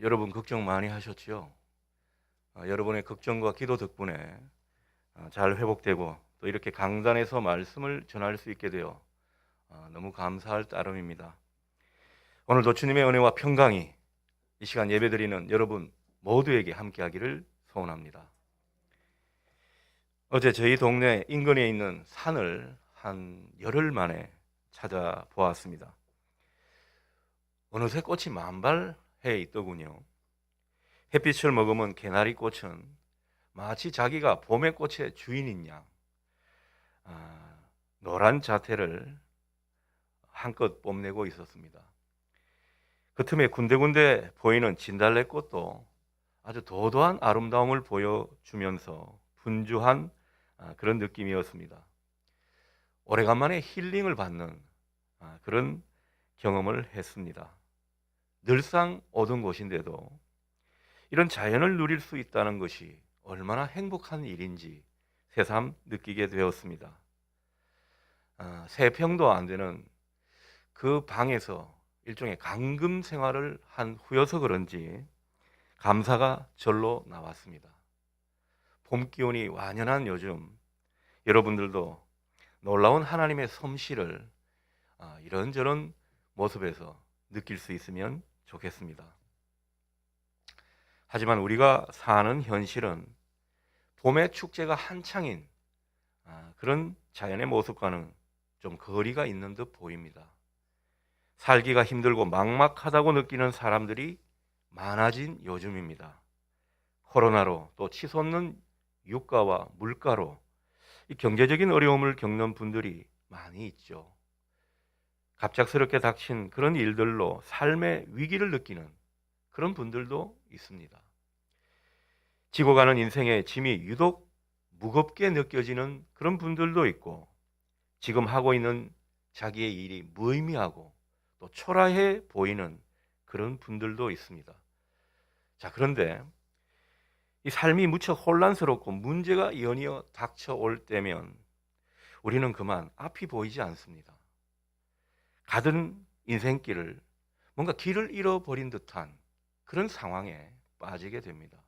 여러분 걱정 많이 하셨지요? 아, 여러분의 걱정과 기도 덕분에 아, 잘 회복되고 또 이렇게 강단에서 말씀을 전할 수 있게 되어 아, 너무 감사할 따름입니다. 오늘도 주님의 은혜와 평강이 이 시간 예배드리는 여러분 모두에게 함께하기를 소원합니다. 어제 저희 동네 인근에 있는 산을 한 열흘 만에 찾아보았습니다. 어느새 꽃이 만발 해 있더군요. 햇빛을 머금은 개나리 꽃은 마치 자기가 봄의 꽃의 주인인 양 아, 노란 자태를 한껏 뽐내고 있었습니다. 그 틈에 군데군데 보이는 진달래꽃도 아주 도도한 아름다움을 보여주면서 분주한 아, 그런 느낌이었습니다. 오래간만에 힐링을 받는 아, 그런 경험을 했습니다. 늘상 오던 곳인데도 이런 자연을 누릴 수 있다는 것이 얼마나 행복한 일인지 새삼 느끼게 되었습니다. 아, 세 평도 안 되는 그 방에서 일종의 감금 생활을 한 후여서 그런지 감사가 절로 나왔습니다. 봄 기온이 완연한 요즘 여러분들도 놀라운 하나님의 솜씨를 아, 이런저런 모습에서 느낄 수 있으면 좋겠습니다. 하지만 우리가 사는 현실은 봄의 축제가 한창인 아, 그런 자연의 모습과는 좀 거리가 있는 듯 보입니다. 살기가 힘들고 막막하다고 느끼는 사람들이 많아진 요즘입니다. 코로나로 또 치솟는 유가와 물가로 이 경제적인 어려움을 겪는 분들이 많이 있죠. 갑작스럽게 닥친 그런 일들로 삶의 위기를 느끼는 그런 분들도 있습니다. 지고 가는 인생의 짐이 유독 무겁게 느껴지는 그런 분들도 있고 지금 하고 있는 자기의 일이 무의미하고 또 초라해 보이는 그런 분들도 있습니다. 자, 그런데 이 삶이 무척 혼란스럽고 문제가 연이어 닥쳐올 때면 우리는 그만 앞이 보이지 않습니다. 가던 인생길을 뭔가 길을 잃어버린 듯한 그런 상황에 빠지게 됩니다.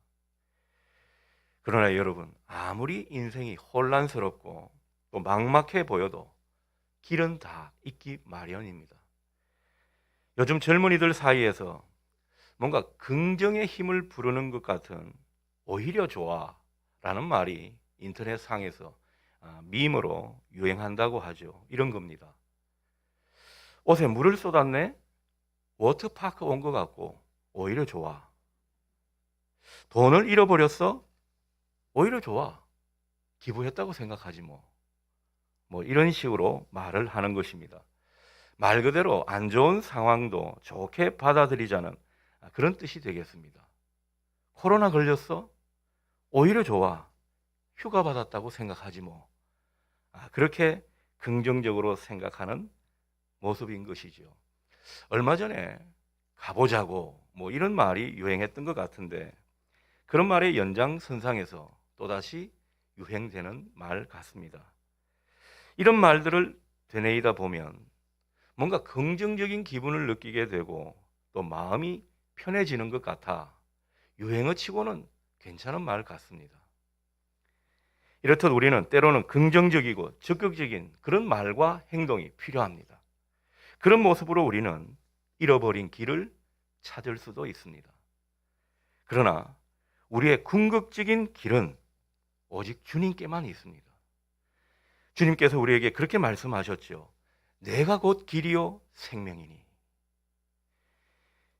그러나 여러분, 아무리 인생이 혼란스럽고 또 막막해 보여도 길은 다 있기 마련입니다. 요즘 젊은이들 사이에서 뭔가 긍정의 힘을 부르는 것 같은 오히려 좋아 라는 말이 인터넷 상에서 아, 밈으로 유행한다고 하죠. 이런 겁니다. 옷에 물을 쏟았네? 워터파크 온 것 같고 오히려 좋아. 돈을 잃어버렸어? 오히려 좋아. 기부했다고 생각하지 뭐. 뭐 이런 식으로 말을 하는 것입니다. 말 그대로 안 좋은 상황도 좋게 받아들이자는 그런 뜻이 되겠습니다. 코로나 걸렸어? 오히려 좋아. 휴가 받았다고 생각하지 뭐. 아, 그렇게 긍정적으로 생각하는 모습인 것이죠. 얼마 전에 가보자고 뭐 이런 말이 유행했던 것 같은데 그런 말의 연장선상에서 또다시 유행되는 말 같습니다. 이런 말들을 되뇌이다 보면 뭔가 긍정적인 기분을 느끼게 되고 또 마음이 편해지는 것 같아 유행어 치고는 괜찮은 말 같습니다. 이렇듯 우리는 때로는 긍정적이고 적극적인 그런 말과 행동이 필요합니다. 그런 모습으로 우리는 잃어버린 길을 찾을 수도 있습니다. 그러나 우리의 궁극적인 길은 오직 주님께만 있습니다. 주님께서 우리에게 그렇게 말씀하셨죠. 내가 곧 길이요 생명이니.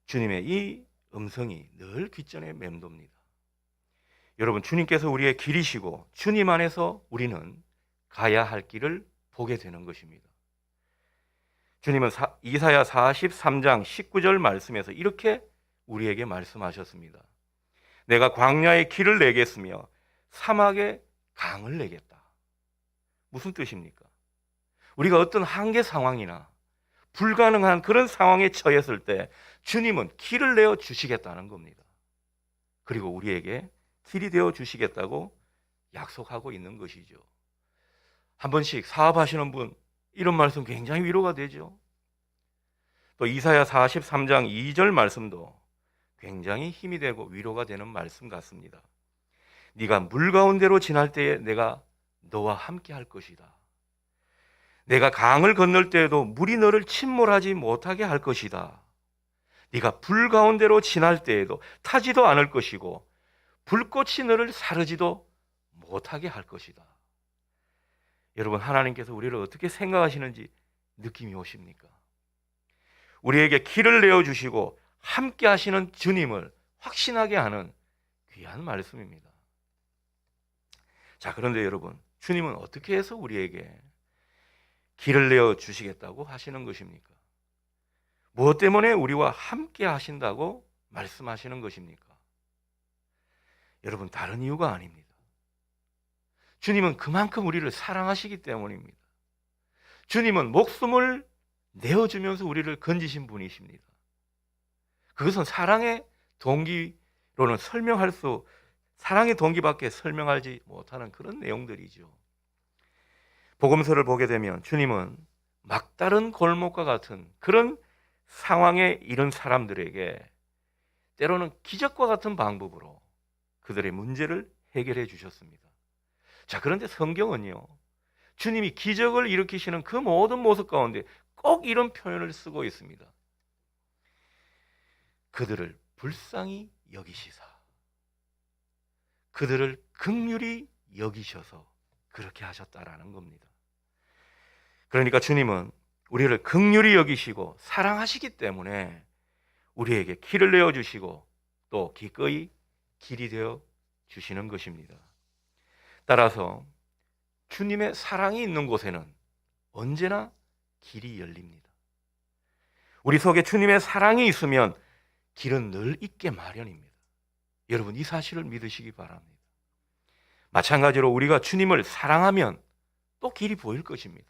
주님의 이 음성이 늘 귓전에 맴돕니다. 여러분, 주님께서 우리의 길이시고 주님 안에서 우리는 가야 할 길을 보게 되는 것입니다. 주님은 사, 이사야 43장 19절 말씀에서 이렇게 우리에게 말씀하셨습니다. 내가 광야의 길을 내겠으며 사막에 강을 내겠다. 무슨 뜻입니까? 우리가 어떤 한계 상황이나 불가능한 그런 상황에 처했을 때 주님은 길을 내어 주시겠다는 겁니다. 그리고 우리에게 길이 되어 주시겠다고 약속하고 있는 것이죠. 한 번씩 사업하시는 분 이런 말씀 굉장히 위로가 되죠. 또 이사야 43장 2절 말씀도 굉장히 힘이 되고 위로가 되는 말씀 같습니다. 네가 물 가운데로 지날 때에 내가 너와 함께 할 것이다. 내가 강을 건널 때에도 물이 너를 침몰하지 못하게 할 것이다. 네가 불 가운데로 지날 때에도 타지도 않을 것이고 불꽃이 너를 사르지도 못하게 할 것이다. 여러분 하나님께서 우리를 어떻게 생각하시는지 느낌이 오십니까? 우리에게 길을 내어 주시고 함께 하시는 주님을 확신하게 하는 귀한 말씀입니다. 자, 그런데 여러분, 주님은 어떻게 해서 우리에게 길을 내어 주시겠다고 하시는 것입니까? 무엇 때문에 우리와 함께 하신다고 말씀하시는 것입니까? 여러분, 다른 이유가 아닙니다. 주님은 그만큼 우리를 사랑하시기 때문입니다. 주님은 목숨을 내어주면서 우리를 건지신 분이십니다. 그것은 사랑의 동기로는 설명할 수, 사랑의 동기밖에 설명하지 못하는 그런 내용들이죠. 복음서를 보게 되면 주님은 막다른 골목과 같은 그런 상황에 이른 사람들에게 때로는 기적과 같은 방법으로 그들의 문제를 해결해 주셨습니다. 자, 그런데 성경은요, 주님이 기적을 일으키시는 그 모든 모습 가운데 꼭 이런 표현을 쓰고 있습니다. 그들을 불쌍히 여기시사. 그들을 극률이 여기셔서 그렇게 하셨다라는 겁니다. 그러니까 주님은 우리를 극률이 여기시고 사랑하시기 때문에 우리에게 길을 내어 주시고 또 기꺼이 길이 되어 주시는 것입니다. 따라서 주님의 사랑이 있는 곳에는 언제나 길이 열립니다. 우리 속에 주님의 사랑이 있으면 길은 늘 있게 마련입니다. 여러분 이 사실을 믿으시기 바랍니다. 마찬가지로 우리가 주님을 사랑하면 또 길이 보일 것입니다.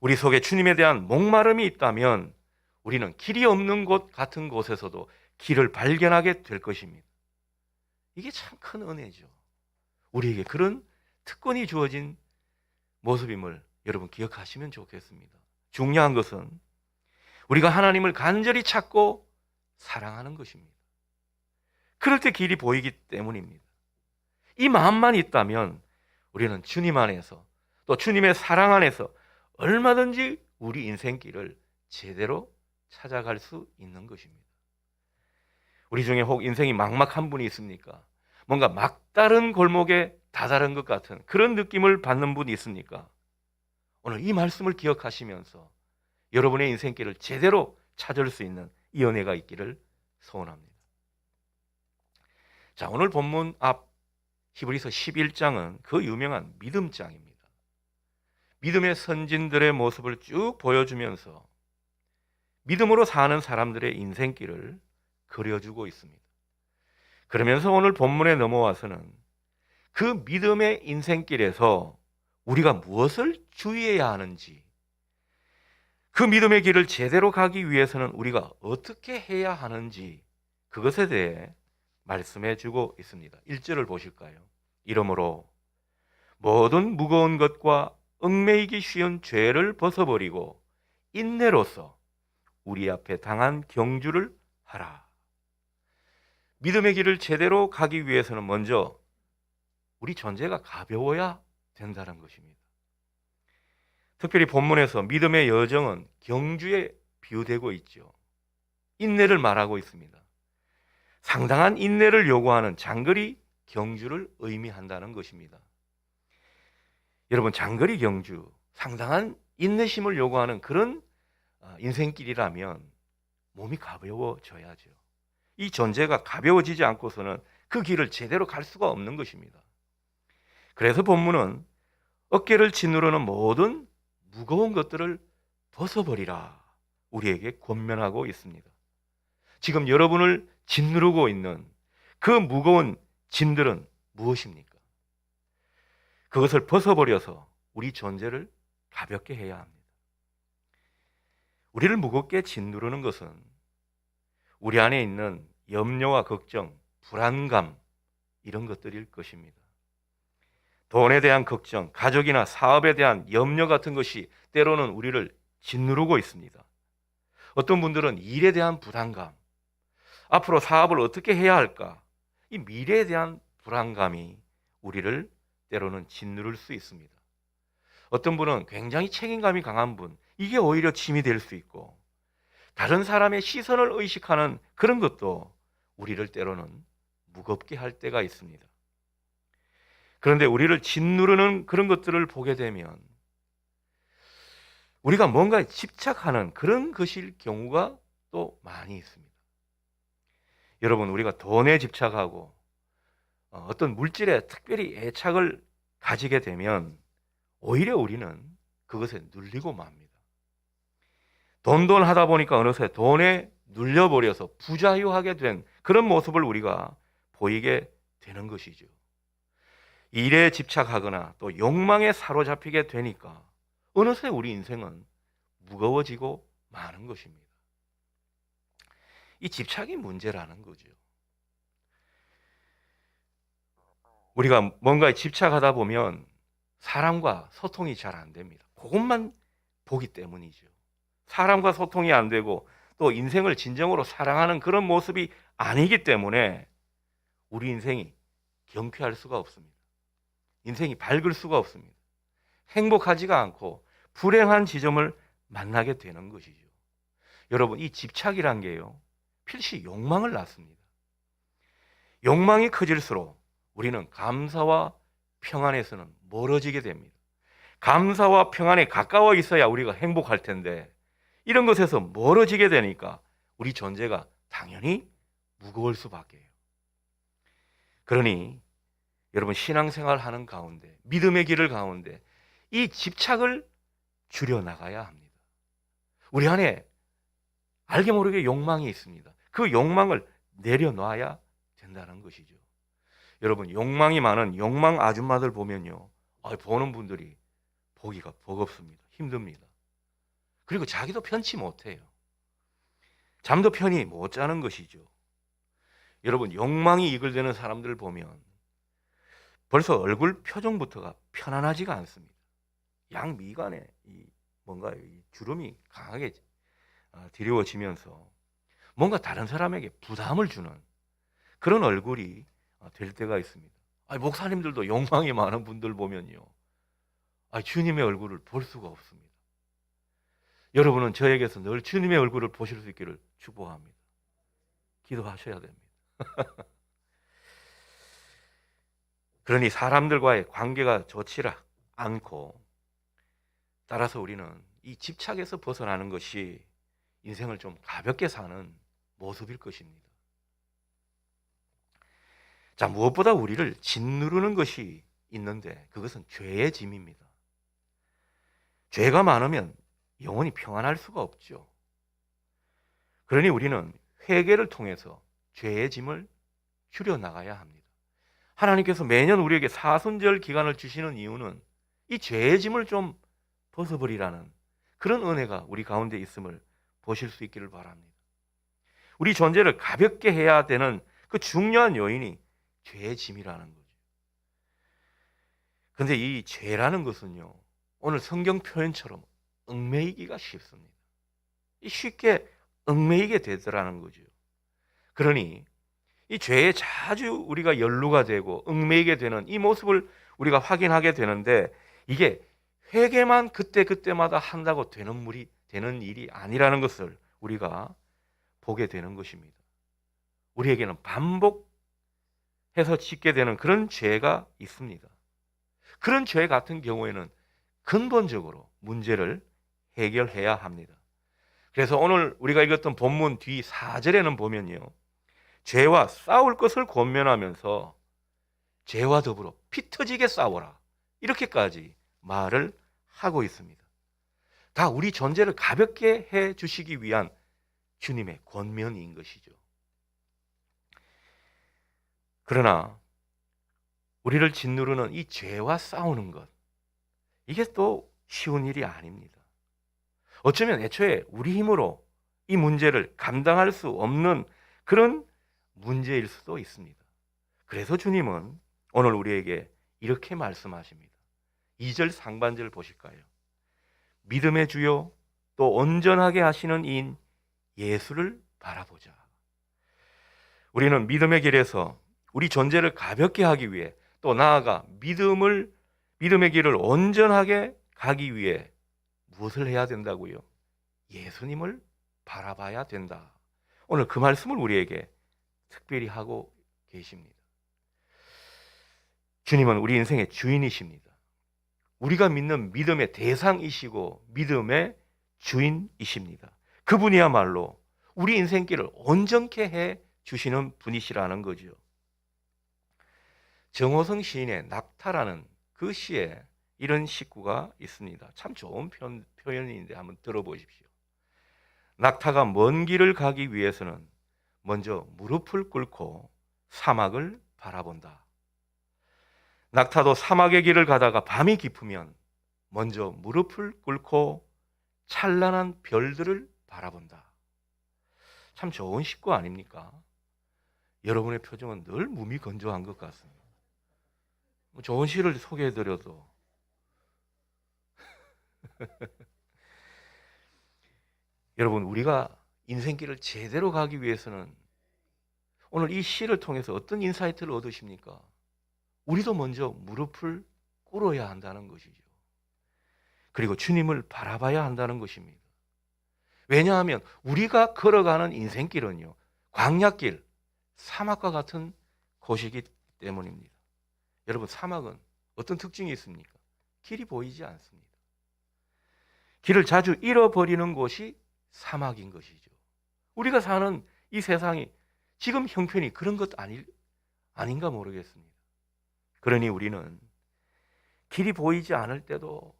우리 속에 주님에 대한 목마름이 있다면 우리는 길이 없는 곳 같은 곳에서도 길을 발견하게 될 것입니다. 이게 참 큰 은혜죠. 우리에게 그런 특권이 주어진 모습임을 여러분 기억하시면 좋겠습니다. 중요한 것은 우리가 하나님을 간절히 찾고 사랑하는 것입니다. 그럴 때 길이 보이기 때문입니다. 이 마음만 있다면 우리는 주님 안에서 또 주님의 사랑 안에서 얼마든지 우리 인생길을 제대로 찾아갈 수 있는 것입니다. 우리 중에 혹 인생이 막막한 분이 있습니까? 뭔가 막다른 골목에 다다른 것 같은 그런 느낌을 받는 분이 있습니까? 오늘 이 말씀을 기억하시면서 여러분의 인생길을 제대로 찾을 수 있는 이 은혜가 있기를 소원합니다. 자, 오늘 본문 앞 히브리서 11장은 그 유명한 믿음장입니다. 믿음의 선진들의 모습을 쭉 보여주면서 믿음으로 사는 사람들의 인생길을 그려주고 있습니다. 그러면서 오늘 본문에 넘어와서는 그 믿음의 인생길에서 우리가 무엇을 주의해야 하는지, 그 믿음의 길을 제대로 가기 위해서는 우리가 어떻게 해야 하는지 그것에 대해 말씀해 주고 있습니다. 1절을 보실까요? 이러므로 모든 무거운 것과 얽매이기 쉬운 죄를 벗어버리고 인내로서 우리 앞에 당한 경주를 하라. 믿음의 길을 제대로 가기 위해서는 먼저 우리 존재가 가벼워야 된다는 것입니다. 특별히 본문에서 믿음의 여정은 경주에 비유되고 있죠. 인내를 말하고 있습니다. 상당한 인내를 요구하는 장거리 경주를 의미한다는 것입니다. 여러분 장거리 경주 상당한 인내심을 요구하는 그런 어, 인생길이라면 몸이 가벼워져야죠. 이 존재가 가벼워지지 않고서는 그 길을 제대로 갈 수가 없는 것입니다. 그래서 본문은 어깨를 짓누르는 모든 무거운 것들을 벗어버리라 우리에게 권면하고 있습니다. 지금 여러분을 짓누르고 있는 그 무거운 짐들은 무엇입니까? 그것을 벗어버려서 우리 존재를 가볍게 해야 합니다. 우리를 무겁게 짓누르는 것은 우리 안에 있는 염려와 걱정, 불안감 이런 것들일 것입니다. 돈에 대한 걱정, 가족이나 사업에 대한 염려 같은 것이 때로는 우리를 짓누르고 있습니다. 어떤 분들은 일에 대한 부담감, 앞으로 사업을 어떻게 해야 할까? 이 미래에 대한 불안감이 우리를 때로는 짓누를 수 있습니다. 어떤 분은 굉장히 책임감이 강한 분, 이게 오히려 짐이 될 수 있고, 다른 사람의 시선을 의식하는 그런 것도 우리를 때로는 무겁게 할 때가 있습니다. 그런데 우리를 짓누르는 그런 것들을 보게 되면 우리가 뭔가에 집착하는 그런 것일 경우가 또 많이 있습니다. 여러분, 우리가 돈에 집착하고 어, 어떤 물질에 특별히 애착을 가지게 되면 오히려 우리는 그것에 눌리고 맙니다. 돈돈 하다 보니까 어느새 돈에 눌려버려서 부자유하게 된 그런 모습을 우리가 보이게 되는 것이죠. 일에 집착하거나 또 욕망에 사로잡히게 되니까 어느새 우리 인생은 무거워지고 마는 것입니다. 이 집착이 문제라는 거죠. 우리가 뭔가에 집착하다 보면 사람과 소통이 잘 안 됩니다. 그것만 보기 때문이죠. 사람과 소통이 안 되고 또 인생을 진정으로 사랑하는 그런 모습이 아니기 때문에 우리 인생이 경쾌할 수가 없습니다. 인생이 밝을 수가 없습니다. 행복하지가 않고 불행한 지점을 만나게 되는 것이죠. 여러분, 이 집착이란 게요, 필시 욕망을 낳습니다. 욕망이 커질수록 우리는 감사와 평안에서는 멀어지게 됩니다. 감사와 평안에 가까워 있어야 우리가 행복할 텐데, 이런 것에서 멀어지게 되니까 우리 존재가 당연히 무거울 수밖에요. 그러니 여러분 신앙생활 하는 가운데 믿음의 길을 가운데 이 집착을 줄여 나가야 합니다. 우리 안에 알게 모르게 욕망이 있습니다. 그 욕망을 내려놔야 된다는 것이죠. 여러분 욕망이 많은 욕망 아줌마들 보면요, 아, 보는 분들이 보기가 버겁습니다. 힘듭니다. 그리고 자기도 편치 못해요. 잠도 편히 못 자는 것이죠. 여러분 욕망이 이끌되는 사람들을 보면 벌써 얼굴 표정부터가 편안하지가 않습니다. 양 미간에 이 뭔가 이 주름이 강하게 어, 드리워지면서 뭔가 다른 사람에게 부담을 주는 그런 얼굴이 어, 될 때가 있습니다. 아니, 목사님들도 욕망이 많은 분들 보면요. 아니, 주님의 얼굴을 볼 수가 없습니다. 여러분은 저에게서 늘 주님의 얼굴을 보실 수 있기를 축복합니다. 기도하셔야 됩니다. 그러니 사람들과의 관계가 좋지라 않고 따라서 우리는 이 집착에서 벗어나는 것이 인생을 좀 가볍게 사는 모습일 것입니다. 자, 무엇보다 우리를 짓누르는 것이 있는데 그것은 죄의 짐입니다. 죄가 많으면 영원히 평안할 수가 없죠. 그러니 우리는 회개를 통해서 죄의 짐을 줄여 나가야 합니다. 하나님께서 매년 우리에게 사순절 기간을 주시는 이유는 이 죄의 짐을 좀 벗어버리라는 그런 은혜가 우리 가운데 있음을 보실 수 있기를 바랍니다. 우리 존재를 가볍게 해야 되는 그 중요한 요인이 죄의 짐이라는 거죠. 근데 이 죄라는 것은요, 오늘 성경 표현처럼 얽매이기가 쉽습니다. 쉽게 얽매이게 되더라는 거죠. 그러니 이 죄에 자주 우리가 연루가 되고 얽매이게 되는 이 모습을 우리가 확인하게 되는데 이게 회개만 그때 그때마다 한다고 되는 물이 되는 일이 아니라는 것을 우리가 보게 되는 것입니다. 우리에게는 반복해서 짓게 되는 그런 죄가 있습니다. 그런 죄 같은 경우에는 근본적으로 문제를 해결해야 합니다. 그래서 오늘 우리가 읽었던 본문 뒤 4절에는 보면요. 죄와 싸울 것을 권면하면서 죄와 더불어 피 터지게 싸워라. 이렇게까지 말을 하고 있습니다. 다 우리 존재를 가볍게 해 주시기 위한 주님의 권면인 것이죠. 그러나 우리를 짓누르는 이 죄와 싸우는 것, 이게 또 쉬운 일이 아닙니다. 어쩌면 애초에 우리 힘으로 이 문제를 감당할 수 없는 그런 문제일 수도 있습니다. 그래서 주님은 오늘 우리에게 이렇게 말씀하십니다. 2절 상반절 보실까요? 믿음의 주요 또 온전하게 하시는 인 예수를 바라보자. 우리는 믿음의 길에서 우리 존재를 가볍게 하기 위해 또 나아가 믿음을 믿음의 길을 온전하게 가기 위해 무엇을 해야 된다고요? 예수님을 바라봐야 된다. 오늘 그 말씀을 우리에게 특별히 하고 계십니다. 주님은 우리 인생의 주인이십니다. 우리가 믿는 믿음의 대상이시고 믿음의 주인이십니다. 그분이야말로 우리 인생길을 온전케 해 주시는 분이시라는 거죠. 정호성 시인의 낙타라는 그 시에 이런 식구가 있습니다. 참 좋은 편, 표현인데 한번 들어보십시오. 낙타가 먼 길을 가기 위해서는 먼저 무릎을 꿇고 사막을 바라본다. 낙타도 사막의 길을 가다가 밤이 깊으면 먼저 무릎을 꿇고 찬란한 별들을 바라본다. 참 좋은 식구 아닙니까? 여러분의 표정은 늘 무미건조한 것 같습니다. 뭐 좋은 시를 소개해드려도 여러분 우리가 인생길을 제대로 가기 위해서는 오늘 이 시를 통해서 어떤 인사이트를 얻으십니까? 우리도 먼저 무릎을 꿇어야 한다는 것이죠. 그리고 주님을 바라봐야 한다는 것입니다. 왜냐하면 우리가 걸어가는 인생길은요, 광약길, 사막과 같은 곳이기 때문입니다. 여러분, 사막은 어떤 특징이 있습니까? 길이 보이지 않습니다. 길을 자주 잃어버리는 곳이 사막인 것이죠. 우리가 사는 이 세상이 지금 형편이 그런 것 아니, 아닌가 모르겠습니다. 그러니 우리는 길이 보이지 않을 때도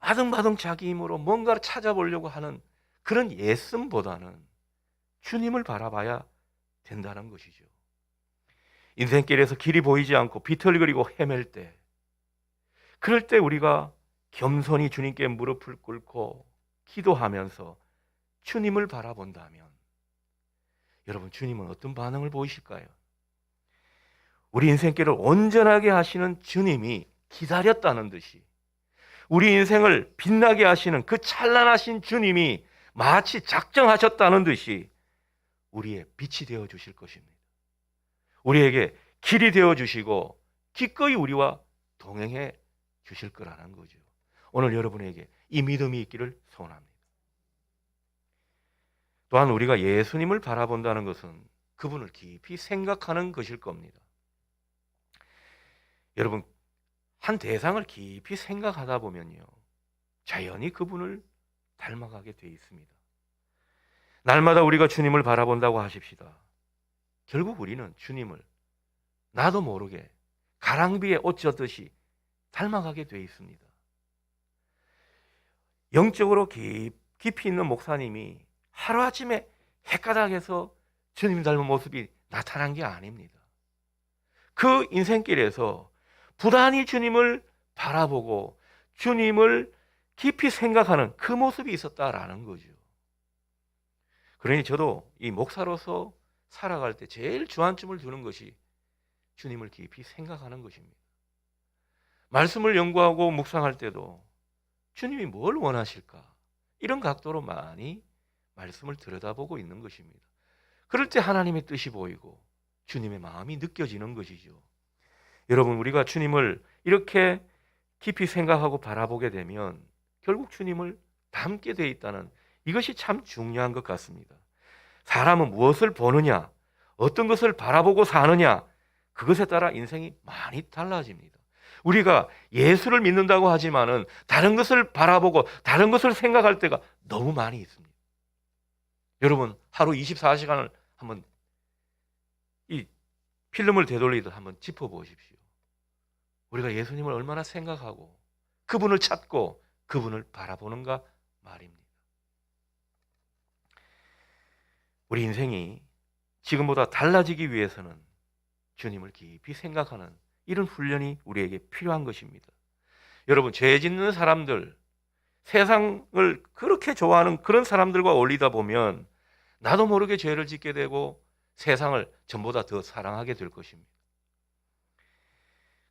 아등바등 자기 힘으로 뭔가를 찾아보려고 하는 그런 예씀보다는 주님을 바라봐야 된다는 것이죠. 인생길에서 길이 보이지 않고 비틀거리고 헤맬 때, 그럴 때 우리가 겸손히 주님께 무릎을 꿇고 기도하면서 주님을 바라본다면, 여러분, 주님은 어떤 반응을 보이실까요? 우리 인생길을 온전하게 하시는 주님이 기다렸다는 듯이, 우리 인생을 빛나게 하시는 그 찬란하신 주님이 마치 작정하셨다는 듯이 우리의 빛이 되어 주실 것입니다. 우리에게 길이 되어 주시고 기꺼이 우리와 동행해 주실 거라는 거죠. 오늘 여러분에게 이 믿음이 있기를 소원합니다. 또한 우리가 예수님을 바라본다는 것은 그분을 깊이 생각하는 것일 겁니다. 여러분, 한 대상을 깊이 생각하다 보면요. 자연히 그분을 닮아가게 돼 있습니다. 날마다 우리가 주님을 바라본다고 하십시다. 결국 우리는 주님을 나도 모르게 가랑비에 옷 젖듯이 닮아가게 돼 있습니다. 영적으로 깊이 있는 목사님이 하루아침에 헷가닥해서 주님 닮은 모습이 나타난 게 아닙니다. 그 인생길에서 부단히 주님을 바라보고 주님을 깊이 생각하는 그 모습이 있었다라는 거죠. 그러니 저도 이 목사로서 살아갈 때 제일 주안점을 두는 것이 주님을 깊이 생각하는 것입니다. 말씀을 연구하고 묵상할 때도 주님이 뭘 원하실까? 이런 각도로 많이 말씀을 들여다보고 있는 것입니다. 그럴 때 하나님의 뜻이 보이고 주님의 마음이 느껴지는 것이죠. 여러분, 우리가 주님을 이렇게 깊이 생각하고 바라보게 되면 결국 주님을 닮게 돼 있다는 이것이 참 중요한 것 같습니다. 사람은 무엇을 보느냐, 어떤 것을 바라보고 사느냐, 그것에 따라 인생이 많이 달라집니다. 우리가 예수를 믿는다고 하지만은 다른 것을 바라보고 다른 것을 생각할 때가 너무 많이 있습니다. 여러분, 하루 24시간을 한번 이 필름을 되돌리듯 한번 짚어보십시오. 우리가 예수님을 얼마나 생각하고 그분을 찾고 그분을 바라보는가 말입니다. 우리 인생이 지금보다 달라지기 위해서는 주님을 깊이 생각하는 이런 훈련이 우리에게 필요한 것입니다. 여러분, 죄 짓는 사람들, 세상을 그렇게 좋아하는 그런 사람들과 어울리다 보면 나도 모르게 죄를 짓게 되고 세상을 전보다 더 사랑하게 될 것입니다.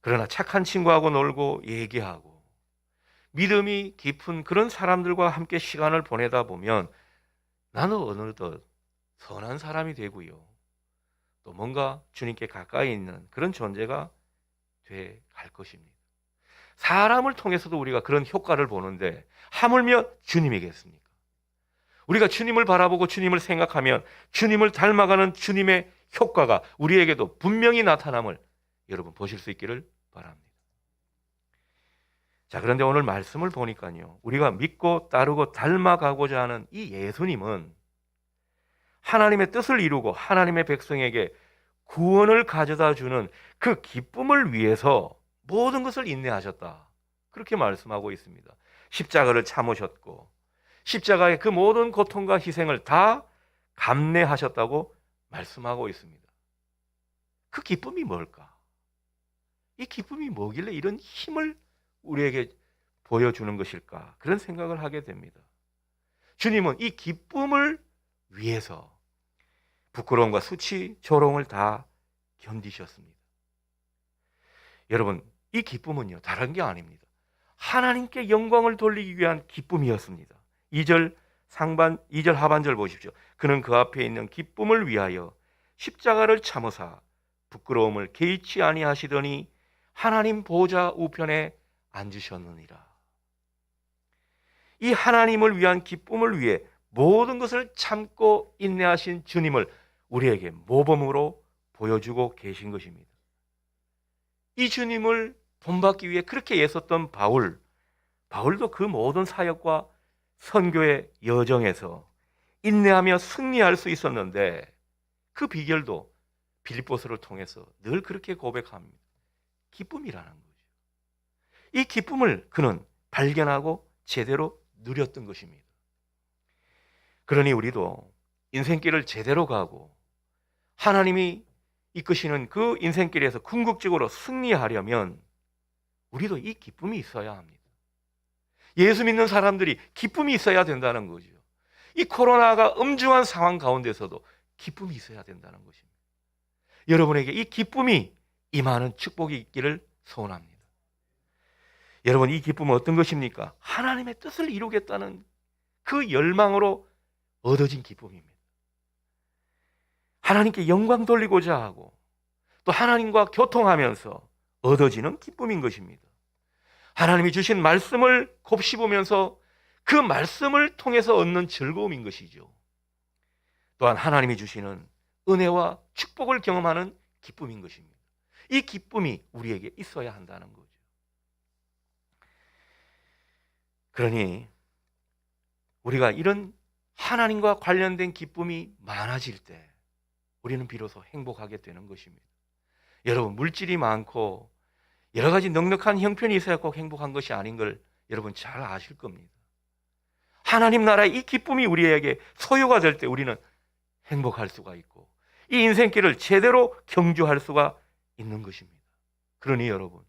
그러나 착한 친구하고 놀고 얘기하고 믿음이 깊은 그런 사람들과 함께 시간을 보내다 보면 나는 어느덧 선한 사람이 되고요. 또 뭔가 주님께 가까이 있는 그런 존재가 돼 갈 것입니다. 사람을 통해서도 우리가 그런 효과를 보는데 하물며 주님이겠습니까? 우리가 주님을 바라보고 주님을 생각하면 주님을 닮아가는 주님의 효과가 우리에게도 분명히 나타남을 여러분 보실 수 있기를 바랍니다. 자, 그런데 오늘 말씀을 보니까요. 우리가 믿고 따르고 닮아가고자 하는 이 예수님은 하나님의 뜻을 이루고 하나님의 백성에게 구원을 가져다 주는 그 기쁨을 위해서 모든 것을 인내하셨다. 그렇게 말씀하고 있습니다. 십자가를 참으셨고 십자가의 그 모든 고통과 희생을 다 감내하셨다고 말씀하고 있습니다. 그 기쁨이 뭘까? 이 기쁨이 뭐길래 이런 힘을 우리에게 보여주는 것일까? 그런 생각을 하게 됩니다. 주님은 이 기쁨을 위해서 부끄러움과 수치, 조롱을 다 견디셨습니다. 여러분, 이 기쁨은요, 다른 게 아닙니다. 하나님께 영광을 돌리기 위한 기쁨이었습니다. 2절 상반, 2절 하반절 보십시오. 그는 그 앞에 있는 기쁨을 위하여 십자가를 참으사 부끄러움을 개의치 아니하시더니 하나님 보좌 우편에 앉으셨느니라. 이 하나님을 위한 기쁨을 위해 모든 것을 참고 인내하신 주님을 우리에게 모범으로 보여주고 계신 것입니다. 이 주님을 본받기 위해 그렇게 애썼던 바울, 바울도 그 모든 사역과 선교의 여정에서 인내하며 승리할 수 있었는데 그 비결도 빌립보서를 통해서 늘 그렇게 고백합니다. 기쁨이라는 거죠. 이 기쁨을 그는 발견하고 제대로 누렸던 것입니다. 그러니 우리도 인생길을 제대로 가고 하나님이 이끄시는 그 인생길에서 궁극적으로 승리하려면 우리도 이 기쁨이 있어야 합니다. 예수 믿는 사람들이 기쁨이 있어야 된다는 거죠. 이 코로나가 엄중한 상황 가운데서도 기쁨이 있어야 된다는 것입니다. 여러분에게 이 기쁨이 임하는 축복이 있기를 소원합니다. 여러분, 이 기쁨은 어떤 것입니까? 하나님의 뜻을 이루겠다는 그 열망으로 얻어진 기쁨입니다. 하나님께 영광 돌리고자 하고 또 하나님과 교통하면서 얻어지는 기쁨인 것입니다. 하나님이 주신 말씀을 곱씹으면서 그 말씀을 통해서 얻는 즐거움인 것이죠. 또한 하나님이 주시는 은혜와 축복을 경험하는 기쁨인 것입니다. 이 기쁨이 우리에게 있어야 한다는 거죠. 그러니 우리가 이런 하나님과 관련된 기쁨이 많아질 때 우리는 비로소 행복하게 되는 것입니다. 여러분, 물질이 많고 여러 가지 넉넉한 형편이 있어야 꼭 행복한 것이 아닌 걸 여러분 잘 아실 겁니다. 하나님 나라의 이 기쁨이 우리에게 소유가 될 때 우리는 행복할 수가 있고 이 인생길을 제대로 경주할 수가 있는 것입니다. 그러니 여러분,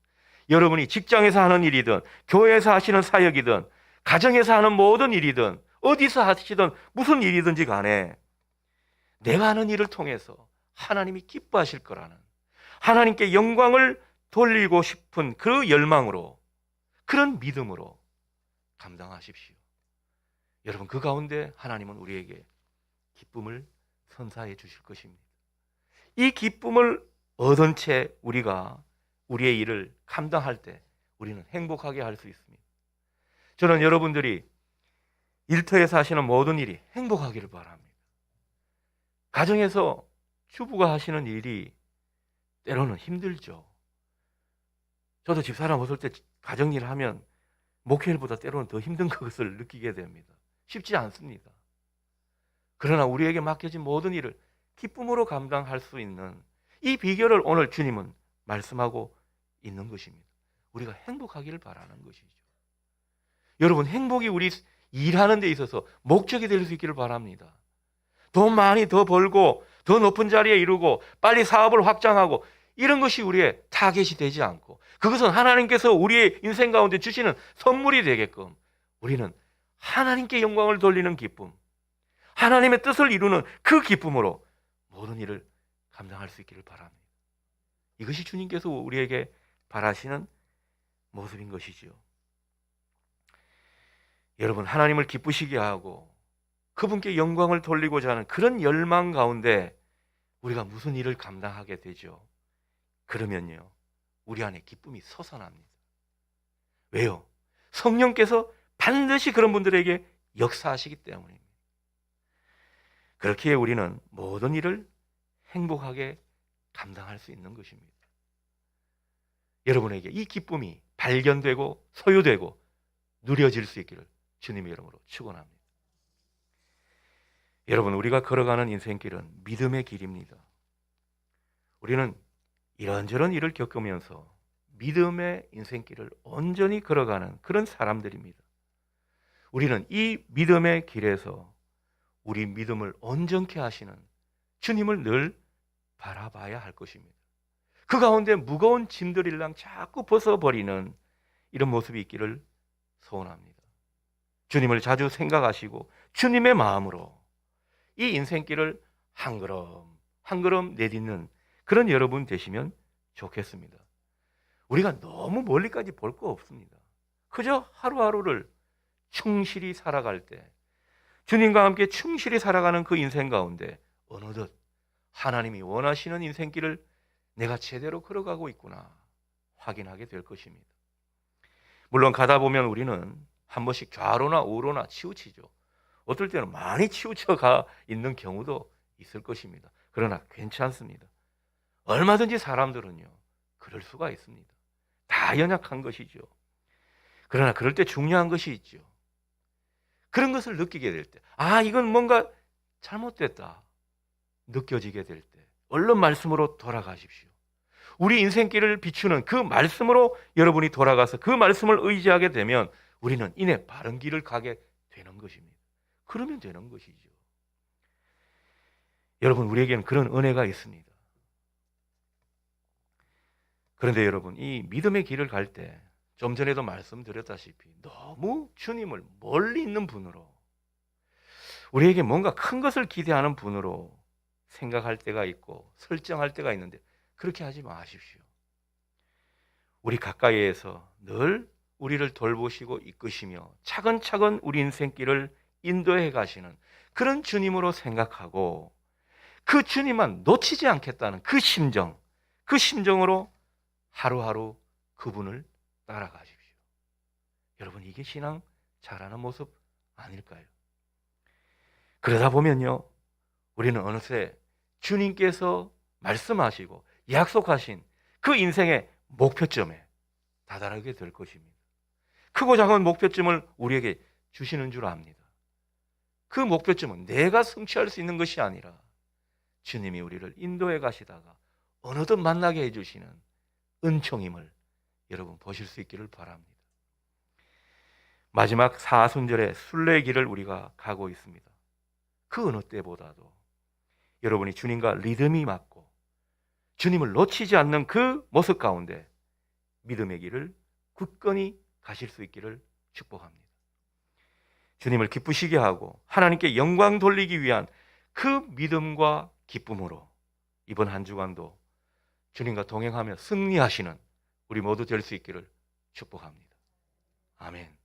여러분이 직장에서 하는 일이든 교회에서 하시는 사역이든 가정에서 하는 모든 일이든 어디서 하시든 무슨 일이든지 간에 내가 하는 일을 통해서 하나님이 기뻐하실 거라는 하나님께 영광을 돌리고 싶은 그 열망으로 그런 믿음으로 감당하십시오. 여러분 그 가운데 하나님은 우리에게 기쁨을 선사해 주실 것입니다. 이 기쁨을 얻은 채 우리가 우리의 일을 감당할 때 우리는 행복하게 할 수 있습니다. 저는 여러분들이 일터에서 하시는 모든 일이 행복하기를 바랍니다. 가정에서 주부가 하시는 일이 때로는 힘들죠. 저도 집사람 없을 때 가정일을 하면 목회일보다 때로는 더 힘든 것을 느끼게 됩니다. 쉽지 않습니다. 그러나 우리에게 맡겨진 모든 일을 기쁨으로 감당할 수 있는 이 비결을 오늘 주님은 말씀하고 있는 것입니다. 우리가 행복하기를 바라는 것이죠. 여러분, 행복이 우리 일하는 데 있어서 목적이 될 수 있기를 바랍니다. 돈 많이 더 벌고 더 높은 자리에 이루고 빨리 사업을 확장하고 이런 것이 우리의 타겟이 되지 않고 그것은 하나님께서 우리의 인생 가운데 주시는 선물이 되게끔 우리는 하나님께 영광을 돌리는 기쁨, 하나님의 뜻을 이루는 그 기쁨으로 모든 일을 감당할 수 있기를 바랍니다. 이것이 주님께서 우리에게 바라시는 모습인 것이지요. 여러분, 하나님을 기쁘시게 하고 그분께 영광을 돌리고자 하는 그런 열망 가운데 우리가 무슨 일을 감당하게 되죠? 그러면요, 우리 안에 기쁨이 솟아납니다. 왜요? 성령께서 반드시 그런 분들에게 역사하시기 때문입니다. 그렇기에 우리는 모든 일을 행복하게 감당할 수 있는 것입니다. 여러분에게 이 기쁨이 발견되고 소유되고 누려질 수 있기를 주님의 이름으로 축원합니다. 여러분 우리가 걸어가는 인생길은 믿음의 길입니다. 우리는 이런저런 일을 겪으면서 믿음의 인생길을 온전히 걸어가는 그런 사람들입니다. 우리는 이 믿음의 길에서 우리 믿음을 온전케 하시는 주님을 늘 바라봐야 할 것입니다. 그 가운데 무거운 짐들이랑 자꾸 벗어버리는 이런 모습이 있기를 소원합니다. 주님을 자주 생각하시고 주님의 마음으로 이 인생길을 한 걸음 한 걸음 내딛는 그런 여러분 되시면 좋겠습니다. 우리가 너무 멀리까지 볼 거 없습니다. 그저 하루하루를 충실히 살아갈 때 주님과 함께 충실히 살아가는 그 인생 가운데 어느덧 하나님이 원하시는 인생길을 내가 제대로 걸어가고 있구나 확인하게 될 것입니다. 물론 가다 보면 우리는 한 번씩 좌로나 우로나 치우치죠. 어떨 때는 많이 치우쳐 가 있는 경우도 있을 것입니다. 그러나 괜찮습니다. 얼마든지 사람들은요, 그럴 수가 있습니다. 다 연약한 것이죠. 그러나 그럴 때 중요한 것이 있죠. 그런 것을 느끼게 될 때, 아, 이건 뭔가 잘못됐다. 느껴지게 될 때, 얼른 말씀으로 돌아가십시오. 우리 인생길을 비추는 그 말씀으로 여러분이 돌아가서 그 말씀을 의지하게 되면 우리는 이내 바른 길을 가게 되는 것입니다. 그러면 되는 것이죠. 여러분, 우리에게는 그런 은혜가 있습니다. 그런데 여러분, 이 믿음의 길을 갈 때, 좀 전에도 말씀드렸다시피, 너무 주님을 멀리 있는 분으로, 우리에게 뭔가 큰 것을 기대하는 분으로 생각할 때가 있고, 설정할 때가 있는데, 그렇게 하지 마십시오. 우리 가까이에서 늘 우리를 돌보시고 이끄시며 차근차근 우리 인생길을 인도해 가시는 그런 주님으로 생각하고 그 주님만 놓치지 않겠다는 그 심정, 그 심정으로 하루하루 그분을 따라가십시오. 여러분, 이게 신앙 잘하는 모습 아닐까요? 그러다 보면요, 우리는 어느새 주님께서 말씀하시고 약속하신 그 인생의 목표점에 다다르게 될 것입니다. 크고 작은 목표점을 우리에게 주시는 줄 압니다. 그 목표점은 내가 성취할 수 있는 것이 아니라 주님이 우리를 인도해 가시다가 어느덧 만나게 해주시는 은총임을 여러분 보실 수 있기를 바랍니다. 마지막 사순절의 순례길을 우리가 가고 있습니다. 그 어느 때보다도 여러분이 주님과 리듬이 맞고 주님을 놓치지 않는 그 모습 가운데 믿음의 길을 굳건히 가실 수 있기를 축복합니다. 주님을 기쁘시게 하고 하나님께 영광 돌리기 위한 그 믿음과 기쁨으로 이번 한 주간도 주님과 동행하며 승리하시는 우리 모두 될 수 있기를 축복합니다. 아멘.